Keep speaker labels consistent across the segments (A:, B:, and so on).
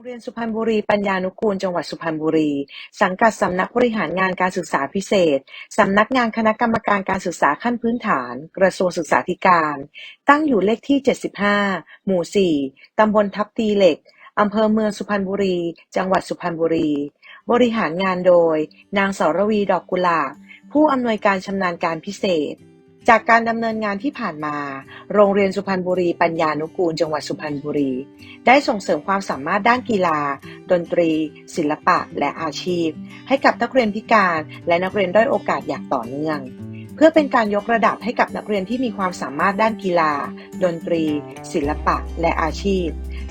A: รงเรียนสุพรรณบุรีปัญญานุกูลจังหวัดสุพรรณบุรี สังกัดสำนักบริหารงานการศึกษาพิเศษ สำนักงานคณะกรรมการการศึกษาขั้นพื้นฐาน กระทรวงศึกษาธิการ ตั้งอยู่เลขที่ 75 หมู่ 4 ตำบลทับตีเหล็ก อำเภอเมืองสุพรรณบุรี จังหวัดสุพรรณบุรี บริหารงานโดย นางสรวีดอกกุหลาบผู้อำนวยการชำนาญการพิเศษ จากการดำเนินงานที่ผ่านมา โรงเรียนสุพรรณบุรีปัญญานุกูลจังหวัดสุพรรณบุรี ได้ส่งเสริมความสามารถด้านกีฬา ดนตรี ศิลปะ และอาชีพ ให้กับนักเรียนพิการและนักเรียนด้อยโอกาสอย่างต่อเนื่อง เพื่อเป็นการยกระดับให้กับนักเรียนที่มีความสามารถด้านกีฬา ดนตรี ศิลปะ และอาชีพ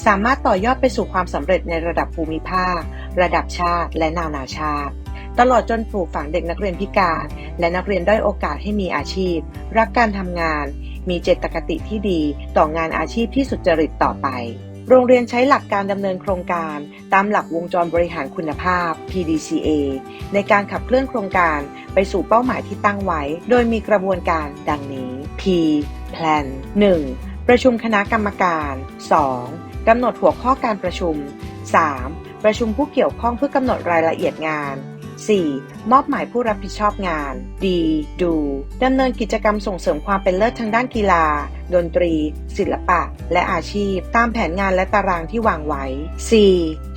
A: สามารถต่อยอดไปสู่ความสำเร็จในระดับภูมิภาค ระดับชาติ และนานาชาติ ตลอดจนปลูกฝังเด็กนักเรียนพิการ และนักเรียนด้อยโอกาสให้มีอาชีพ รักการทำงาน มีเจตคติที่ดี ต่องานอาชีพที่สุจริตต่อไปโรงเรียนใช้หลักการดำเนินโครงการ ตามหลักวงจรบริหารคุณภาพ PDCA ในการขับเคลื่อนโครงการไปสู่เป้าหมายที่ตั้งไว้ โดยมีกระบวนการดังนี้ P Plan 1. ประชุมคณะกรรมการ 2. กำหนดหัวข้อการประชุม 3. ประชุมผู้เกี่ยวข้องเพื่อกำหนดรายละเอียดงาน 4. มอบหมายผู้รับผิดชอบงาน D ดูดำเนินกิจกรรมส่งเสริมความเป็นเลิศทางด้านกีฬา ดนตรี ศิลปะ และอาชีพ ตามแผนงานและตารางที่วางไว้ C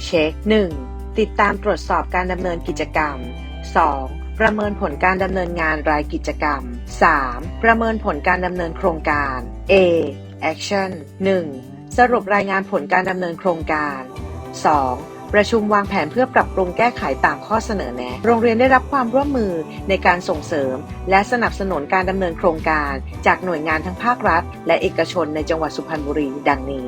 A: เช็ค 1. ติดตามตรวจสอบการดำเนินกิจกรรม 2. ประเมินผลการดำเนินงานรายกิจกรรม 3. ประเมินผลการดำเนินโครงการ A Action 1. สรุปรายงานผลการดำเนินโครงการ 2. ประชุมวางแผนเพื่อปรับปรุงแก้ไขตามข้อเสนอแนะ โรงเรียนได้รับความร่วมมือในการส่งเสริม และสนับสนุนการดำเนินโครงการ จากหน่วยงานทั้งภาครัฐ และเอกชนในจังหวัดสุพรรณบุรี ดังนี้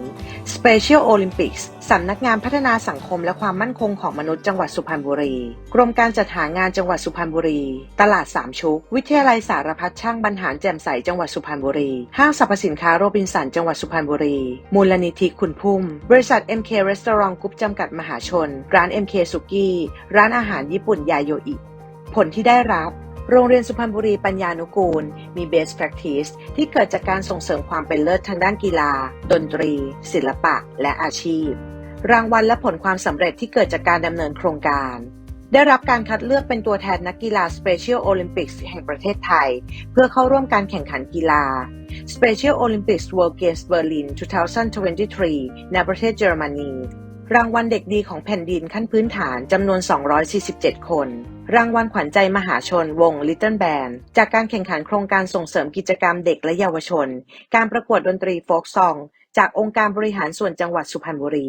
A: Special Olympics สำนักงานพัฒนาสังคมและความมั่นคงของมนุษย์จังหวัดสุพรรณบุรี กรมการจัดหางานจังหวัดสุพรรณบุรี ตลาดสามชุก วิทยาลัยสารพัดช่างบรรหารแจ่มใสจังหวัดสุพรรณบุรี ห้างสรรพสินค้าโรบินสันจังหวัดสุพรรณบุรี มูลนิธิคุณพุ่ม บริษัท MK Restaurant Group จำกัดมหาชน ร้าน MK สุกี้ร้านอาหารญี่ปุ่นยาโยอิ ผลที่ได้รับ โรงเรียนสุพรรณบุรีปัญญานุกูล มี best practice ที่เกิดจากการส่งเสริมความเป็นเลิศทางด้านกีฬา ดนตรี ศิลปะ และอาชีพ รางวัลและผลความสำเร็จที่เกิดจากการดำเนินโครงการ ได้รับการคัดเลือกเป็นตัวแทนนักกีฬา Special Olympics แห่งประเทศไทย เพื่อเข้าร่วมการแข่งขันกีฬา Special Olympics World Games Berlin 2023ในประเทศเยอรมนี รางวัลเด็กดีของแผ่นดินขั้นพื้นฐานจำนวน 247 คน รางวัลขวัญใจมหาชนวง Little Band จากการแข่งขันโครงการส่งเสริมกิจกรรมเด็กและเยาวชน การประกวดดนตรีโฟกซอง จากองค์การบริหารส่วนจังหวัดสุพรรณบุรี